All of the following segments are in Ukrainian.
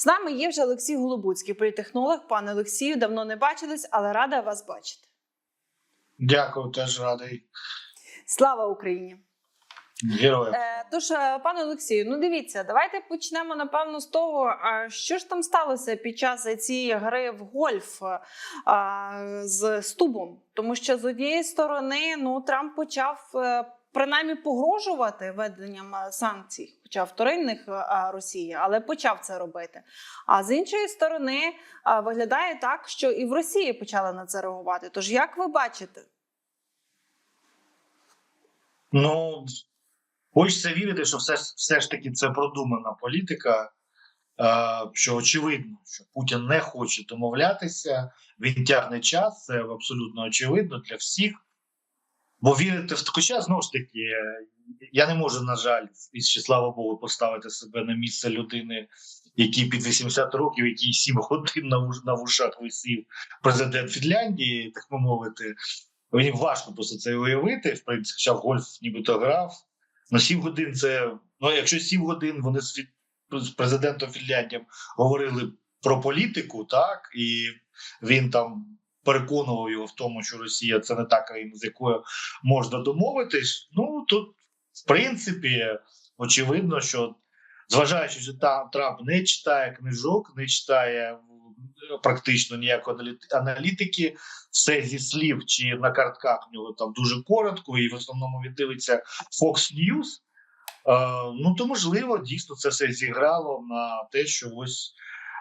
З нами є вже Олексій Голобуцький, політехнолог. Пане Олексію, давно не бачились, але рада вас бачити. Дякую, теж радий. Слава Україні! Героям. Е, тож, е, пане Олексію, ну дивіться, давайте почнемо напевно з того, що ж там сталося під час цієї гри в гольф е, з Стубом? Тому що з однієї сторони, ну Трамп почав. Е, Принаймні погрожувати введенням е, санкцій, хоча вторинних е, Росії, але почав це робити. А з іншої сторони, виглядає так, що і в Росії почали на це реагувати. Тож, як ви бачите? Ну хочеться вірити, що все, все ж таки це продумана політика. е, Що очевидно, що Путін не хоче домовлятися, він тягне час, це абсолютно очевидно для всіх. Бо вірити в хоча знову ж таки, е, я не можу, на жаль, і слава Богу, поставити себе на місце людини, який під 80 років, який 7 годин на, на вушах висів президент Фінляндії, так би мовити. Мені важко просто це уявити. В принципі, хоча гольф нібито грав. На 7 годин це. Ну, якщо 7 годин вони з, з президентом Фінляндії говорили про політику, так, і він там переконував його в тому, що Росія це не та країна, з якою можна домовитись. Ну тут, в принципі, очевидно, що зважаючи, що Трамп не читає книжок, не читає практично ніякої аналітики, все зі слів чи на картках в нього там дуже коротко, і в основному він дивиться Fox News. Е, ну то можливо, дійсно це все зіграло на те, що ось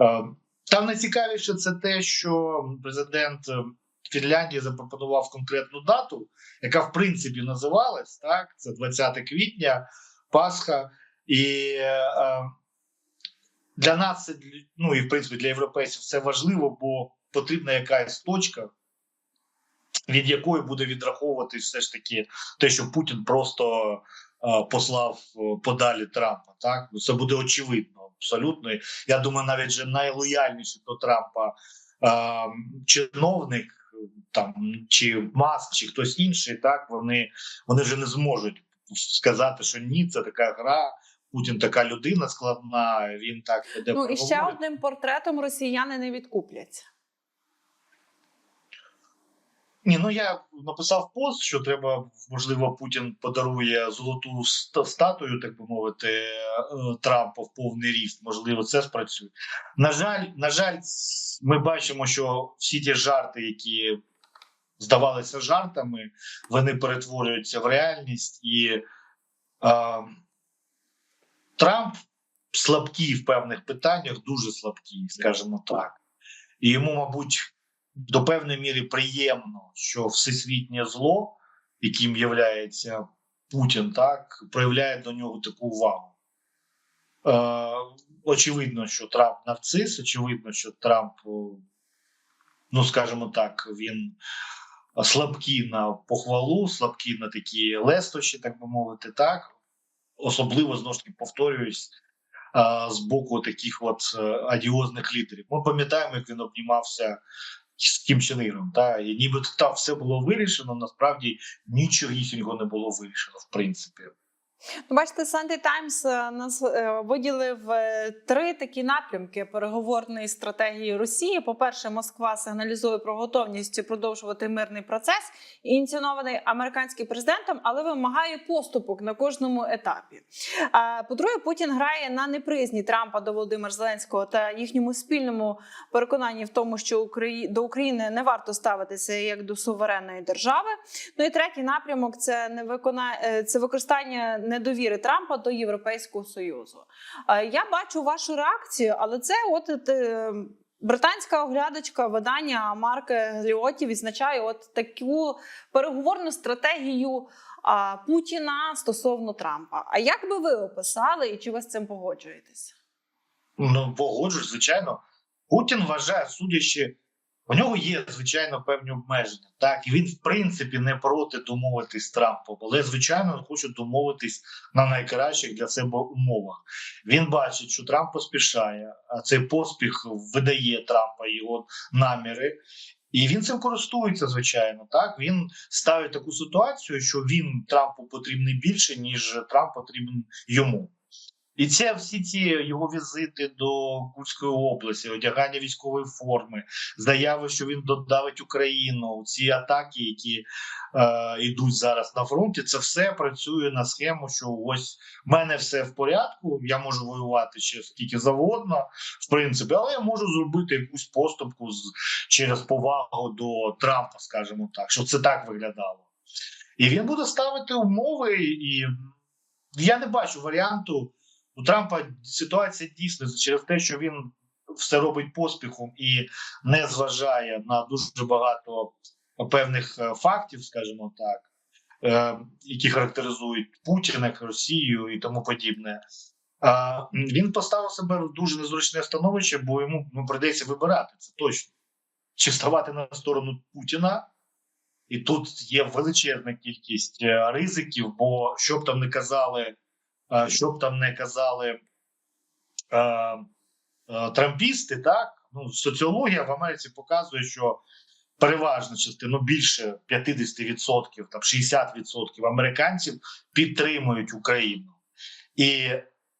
е, там найцікавіше це те, що президент е, Фінляндії запропонував конкретну дату, яка в принципі називалась так. Це 20 квітня, Пасха, і е, для нас це ну і в принципі для європейців це важливо, бо потрібна якась точка, від якої буде відраховуватись все ж таки те, що Путін просто е, послав е, подалі Трампа. Так ну це буде очевидно, абсолютно. Я думаю, навіть вже найлояльніший до Трампа е, чиновник. Там чи Маск, чи хтось інший, так вони, вони вже не зможуть сказати, що ні, це така гра. Путін така людина складна. Він так веде Ну і ще одним портретом росіяни не відкупляться. Ні, ну я написав пост, що треба, можливо, Путін подарує золоту статую, так би мовити, е, Трампа в повний ріст. Можливо, це спрацює. На жаль, на жаль, ми бачимо, що всі ті жарти, які здавалися жартами, вони перетворюються в реальність, і е, Трамп слабкий в певних питаннях, дуже слабкий, скажімо так. І йому, мабуть, до певної міри приємно, що всесвітнє зло, яким є Путін, так проявляє до нього таку увагу. Е, очевидно, що Трамп нарцис, очевидно, що Трамп, е, ну скажімо так, він слабкий на похвалу, слабкий на такі лестощі, так би мовити, так. Особливо знову ж таки повторююсь. е, З боку таких от е, адіозних лідерів. Ми пам'ятаємо, як він обнімався з Кім Чен та і нібито там все було вирішено. Насправді нічогісінько не було вирішено, в принципі. Ну, бачите, Sunday Times е, нас е, виділив е, три такі напрямки переговорної стратегії Росії. По-перше, Москва сигналізує про готовність продовжувати мирний процес, ініційований американським президентом, але вимагає поступок на кожному етапі. По-друге, Путін грає на неприязні Трампа до Володимира Зеленського та їхньому спільному переконанні в тому, що до України не варто ставитися як до суверенної держави. Ну і третій напрямок це не викона... це використання недовіри Трампа до Європейського союзу. Е, Я бачу вашу реакцію, але це от е, британська оглядачка видання Марка Гліоті відзначає от таку переговорну стратегію а, Путіна стосовно Трампа. А як би ви описали і чи ви з цим погоджуєтесь? Ну погоджуюсь, звичайно. Путін вважає, судячи, у нього є звичайно певні обмеження. Так, і він в принципі не проти домовитись з Трампом, але звичайно хоче домовитись на найкращих для себе умовах. Він бачить, що Трамп поспішає, а цей поспіх видає Трампа його наміри. І він цим користується, звичайно. Так він ставить таку ситуацію, що він Трампу потрібний більше, ніж Трамп потрібен йому. І це всі ці його візити до Курської області, одягання військової форми, заяви, що він додавить Україну, ці атаки, які е, йдуть зараз на фронті, це все працює на схему, що ось в мене все в порядку, я можу воювати ще скільки завгодно, в принципі, але я можу зробити якусь поступку з, через повагу до Трампа, скажімо так, щоб це так виглядало. І він буде ставити умови, і я не бачу варіанту. У Трампа ситуація дійсно через те, що він все робить поспіхом і не зважає на дуже багато певних е, фактів, скажімо так, е, які характеризують Путіна, Росію і тому подібне. Він поставив себе в дуже незручне становище, бо йому ну, прийдеться вибирати це точно. Чи ставати на сторону Путіна, і тут є величезна кількість е, ризиків, бо що б там не казали, е, що б там не казали трампісти, так ну соціологія в Америці показує, що переважна частина, ну більше 50%, там 60% американців підтримують Україну, і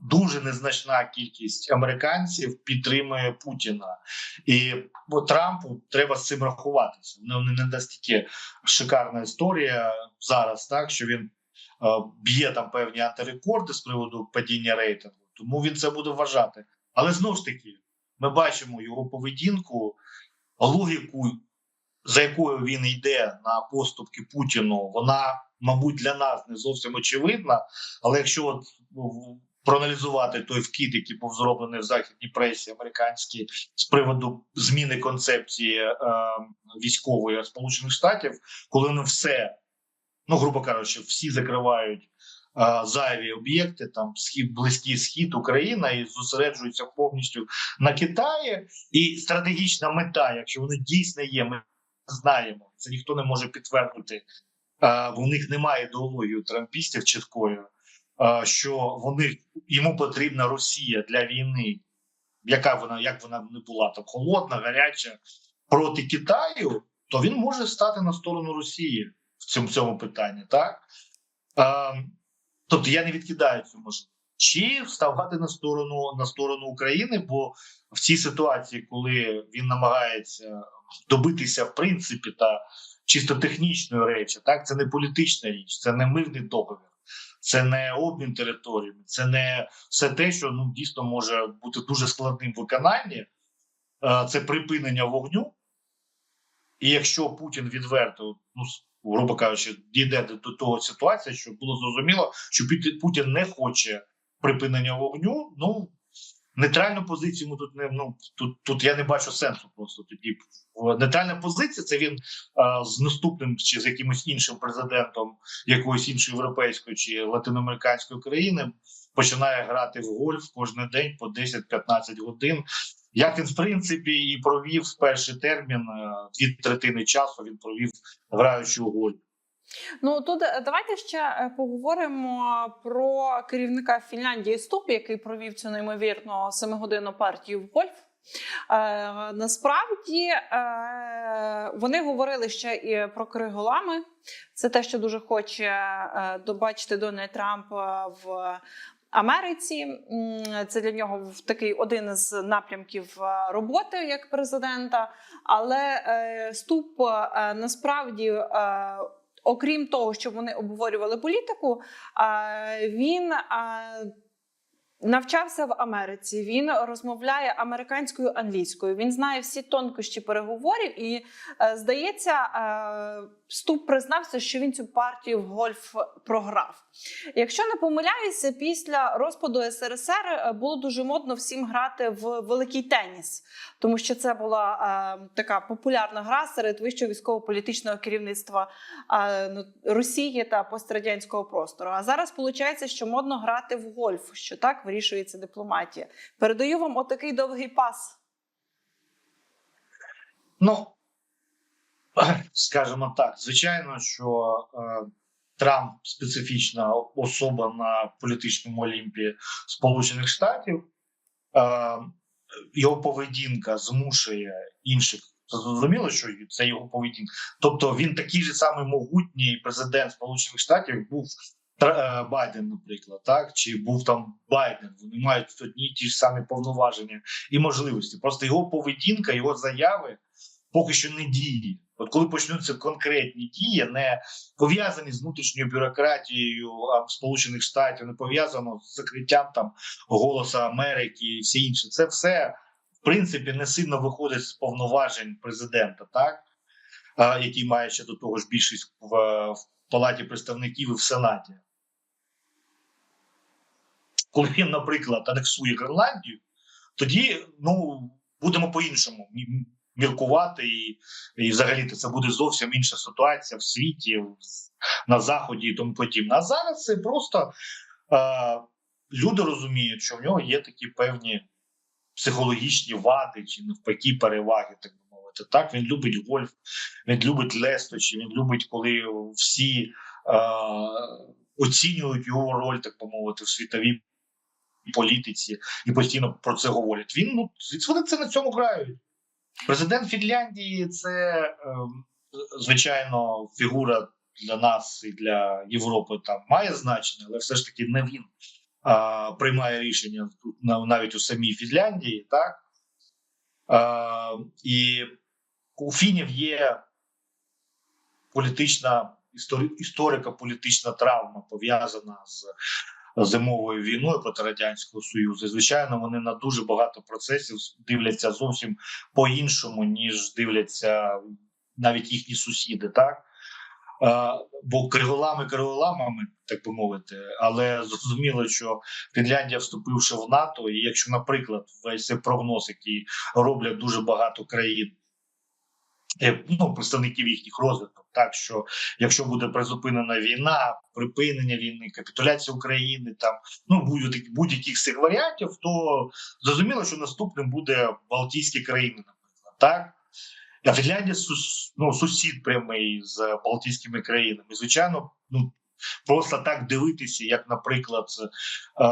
дуже незначна кількість американців підтримує Путіна. І бо Трампу треба з цим рахуватися. Ну не настільки шикарна історія зараз, так що він б'є там певні антирекорди з приводу падіння рейтингу, тому він це буде вважати. Але знову ж таки, ми бачимо його поведінку, логіку, за якою він йде на поступки Путіну, вона, мабуть, для нас не зовсім очевидна. Але якщо от проаналізувати той вкид, який був зроблений в західній пресі американській з приводу зміни концепції е, військової Сполучених Штатів, коли вони все, ну грубо кажучи, всі закривають е, зайві об'єкти, там схід, близький схід, Україна і зосереджуються повністю на Китаї. І стратегічна мета, якщо вони дійсно є, ми знаємо, це ніхто не може підтвердити. Бо в них немає ідеології трампістів чіткої, що вони йому потрібна Росія для війни, яка вона як вона не була там холодна, гаряча проти Китаю, то він може стати на сторону Росії в цьому цьому питанні, так е, тобто я не відкидаю цю можливість. Чи вставати на сторону на сторону України, бо в цій ситуації, коли він намагається добитися в принципі та чисто технічної речі, так це не політична річ, це не мирний договір, це не обмін територіями, це не все те, що ну дійсно може бути дуже складним в виконанні. Е, Це припинення вогню. І якщо Путін відверто, ну грубо кажучи, дійде до того ситуації, що було зрозуміло, що Путін не хоче припинення вогню, ну нейтральну позицію йому тут не ну тут, тут я не бачу сенсу. Просто тоді нейтральна позиція це він а, з наступним чи з якимось іншим президентом якоїсь іншої європейської чи латиноамериканської країни починає грати в гольф кожен день по 10-15 годин. Як він в принципі і провів перший термін е, дві третини часу. Він провів граючи у гольф. Ну тут е, давайте ще е, поговоримо про керівника Фінляндії Ступ, який провів цю неймовірну семигодинну партію в гольф. Е, насправді е, вони говорили ще і про криголами. Це те, що дуже хоче добачити Дональд Трамп в Америці. Це для нього такий один із напрямків е, роботи як президента. Але е, Ступ е, насправді. Окрім того, що вони обговорювали політику, він навчався в Америці. Він розмовляє американською англійською. Він знає всі тонкощі переговорів, і е, здається, е, Ступ признався, що він цю партію в гольф програв. Якщо не помиляюся, після розпаду СРСР е, було дуже модно всім грати в великий теніс, тому що це була така популярна гра серед вищого військово-політичного керівництва ну, Росії та пострадянського простору. А зараз виходить, що модно грати в гольф, що так вирішується дипломатія. Передаю вам отакий довгий пас. Ну скажімо так, звичайно, що е, Трамп специфічна особа на політичному олімпі Сполучених Штатів. Е, його поведінка змушує інших. Зрозуміло, що це його поведінка. Тобто він такий же самий могутній президент Сполучених Штатів був Байден, наприклад, так чи був там Байден. Вони мають одні ті ж самі повноваження і можливості. Просто його поведінка, його заяви поки що не діє. От коли почнуться конкретні дії, не пов'язані з внутрішньою бюрократією а, Сполучених Штатів, не пов'язано з закриттям там голоса Америки і все інше. Це все в принципі не сильно виходить з повноважень президента, так а, який має ще до того ж більшість в, в палаті представників і в сенаті. Коли він, наприклад, анексує Гренландію, тоді ну будемо по-іншому міркувати, і, і взагалі це буде зовсім інша ситуація в світі, на заході і тому подібне. А зараз це просто е, люди розуміють, що в нього є такі певні психологічні вади чи навпаки переваги, так би мовити. Так він любить гольф, він любить лестощі, він любить, коли всі е, оцінюють його роль, так би мовити, в світовій політиці і постійно про це говорять. Він ну вони це на цьому грають. Президент Фінляндії це ем, звичайно фігура для нас і для Європи там має значення, але все ж таки не він а, приймає рішення навіть у самій Фінляндії, так а, і у фінів є політична історі, історико-політична травма пов'язана з зимовою війною проти радянського союзу. І, звичайно, вони на дуже багато процесів дивляться зовсім по-іншому, ніж дивляться навіть їхні сусіди, так. Е, Бо криголами криголамами, так би мовити, але зрозуміло, що Фінляндія, вступивши в НАТО, і якщо, наприклад, весь цей прогноз, який роблять дуже багато країн, ну представників їхніх розвиток, так що якщо буде призупинена війна, припинення війни, капітуляція України, там ну будь-яких будь-яких цих варіантів, то зрозуміло, що наступним буде Балтійські країни, наприклад, так. А Фінляндія ну, сусід прямий з Балтійськими країнами. Звичайно, ну просто так дивитися, як, наприклад, е,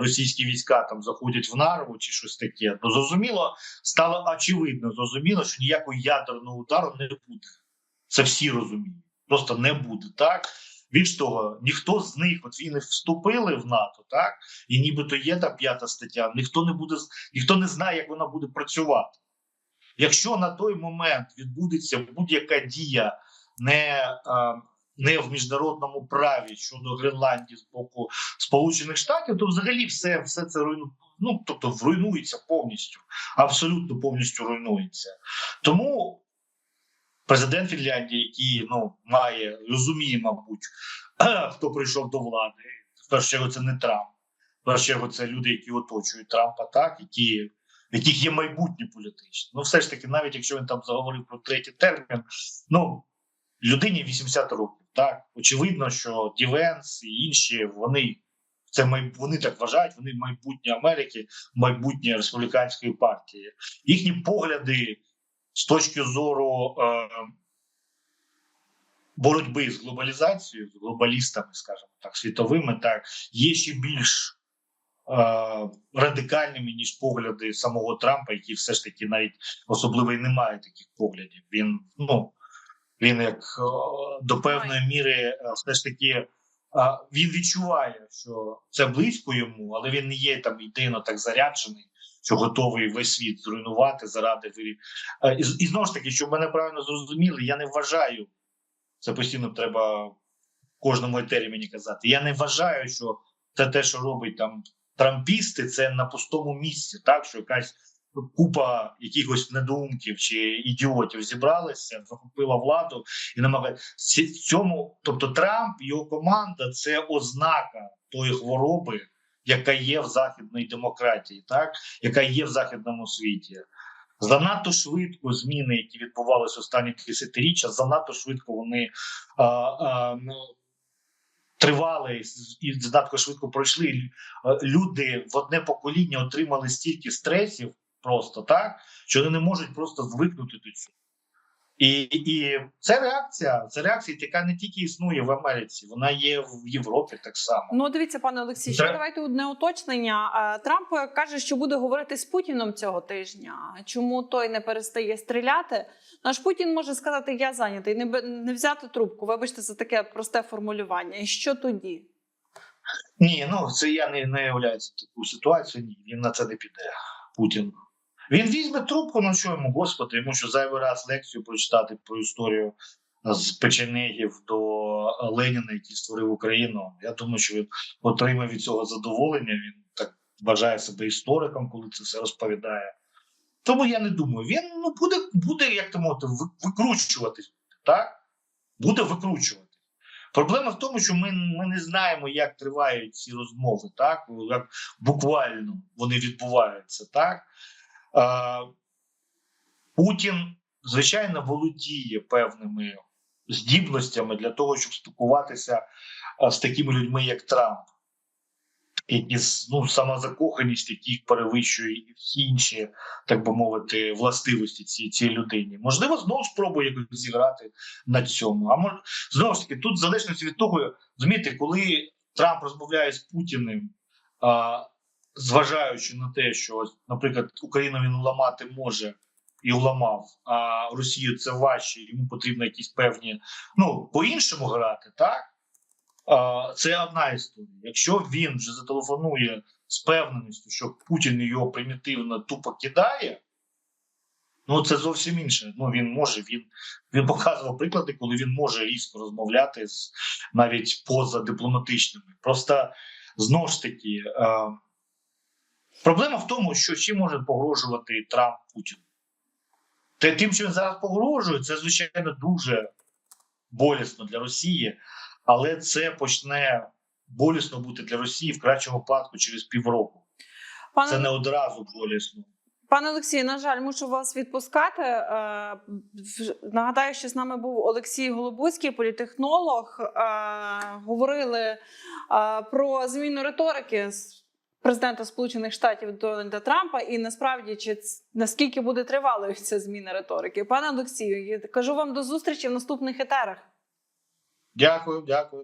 російські війська там заходять в Нарву чи щось таке, то зрозуміло, стало очевидно, зрозуміло, що ніякого ядерного удару не буде. Це всі розуміють. Просто не буде так. Більш того, ніхто з них, от вони вступили в НАТО, так і нібито є та п'ята стаття. Ніхто не буде ніхто не знає, як вона буде працювати. Якщо на той момент відбудеться будь-яка дія не, е, не в міжнародному праві щодо Гренландії з боку Сполучених Штатів, то взагалі все, все це руйну, ну тобто руйнується повністю, абсолютно повністю руйнується. Тому президент Фінляндії, який ну має розуміє, мабуть, хто прийшов до влади. В першу чергу це не Трамп. В першу чергу це люди, які оточують Трампа, так які. Яких є майбутнє політичне. Ну, все ж таки, навіть якщо він там заговорив про третій термін, ну людині 80 років. Так очевидно, що Дівенс і інші вони це май... вони так вважають. Вони майбутнє Америки, майбутнє республіканської партії. Їхні погляди з точки зору е, боротьби з глобалізацією, з глобалістами, скажімо так, світовими, так є ще більш е, радикальними ніж погляди самого Трампа, який все ж таки навіть особливо і не має таких поглядів. Він ну він як е, до певної міри е, все ж таки. Він відчуває, що це близько йому, але він не є там ідейно так заряджений, що готовий весь світ зруйнувати заради вирі- І, і знову ж таки, щоб мене правильно зрозуміли, я не вважаю, це постійно треба в кожному етері мені казати. Я не вважаю, що це те, що робить там трампісти, це на пустому місці, так що якась купа якихось недоумків чи ідіотів зібралися, захопила владу і намагає цьому. Тобто, Трамп його команда це ознака тої хвороби, яка є в західній демократії, так яка є в західному світі. Занадто швидко зміни, які відбувалися останні десятиріччя, занадто швидко вони а, а, тривали і занадто швидко пройшли. Люди в одне покоління отримали стільки стресів, просто так, що вони не можуть просто звикнути до цього. І, і це реакція, це реакція, яка не тільки існує в Америці, вона є в Європі так само. Ну, дивіться, пане Олексій, ще давайте одне уточнення. Трамп каже, що буде говорити з Путіном цього тижня. Чому той не перестає стріляти? Наш Путін може сказати, я зайнятий, не, не взяти трубку. Вибачте за таке просте формулювання. І що тоді? Ні, ну це я не, не являюся таку ситуацію. Ні, він на це не піде. Путін. Він візьме трубку, ну що йому, господи, йому що зайвий раз лекцію прочитати про історію з печенегів до Леніна, який створив Україну. Я думаю, що він отримає від цього задоволення. Він так вважає себе істориком, коли це все розповідає. Тому я не думаю, він ну буде, буде як то мовити, викручуватись, так? Буде викручувати. Проблема в тому, що ми, ми не знаємо, як тривають ці розмови, так? Як буквально вони відбуваються, так? Путін, звичайно, володіє певними здібностями для того, щоб спілкуватися з такими людьми, як Трамп, які ну, самозакоханість, яких перевищує і всі інші, так би мовити, властивості цієї, цієї людині. Можливо, знову спробує якось зіграти на цьому. А може, знову ж таки, тут залежності від того, розумієте, коли Трамп розмовляє з Путіним, зважаючи на те, що, ось, наприклад, Україну він ламати може і вламав, а Росію це важче, йому потрібно якісь певні, ну, по-іншому грати, так? А, Це одна історія. Якщо він вже зателефонує з певненістю, що Путін його примітивно тупо кидає, ну це зовсім інше. Ну він може, він, він показував приклади, коли він може різко розмовляти з навіть поза дипломатичними. Просто знову ж таки, е, проблема в тому, що чим може погрожувати Трамп Путіну. Те, тим, що він зараз погрожує, це звичайно дуже болісно для Росії, але це почне болісно бути для Росії в кращому випадку через півроку. Пане Це не одразу болісно. Пане Олексію, на жаль, мушу вас відпускати. Е, Нагадаю, що з нами був Олексій Голобуцький, політехнолог. Е, Говорили е, про зміну риторики президента Сполучених Штатів Дональда Трампа, і насправді чи наскільки буде тривалою ця зміна риторики. Пане Олексію, я кажу вам до зустрічі в наступних етерах. Дякую, дякую.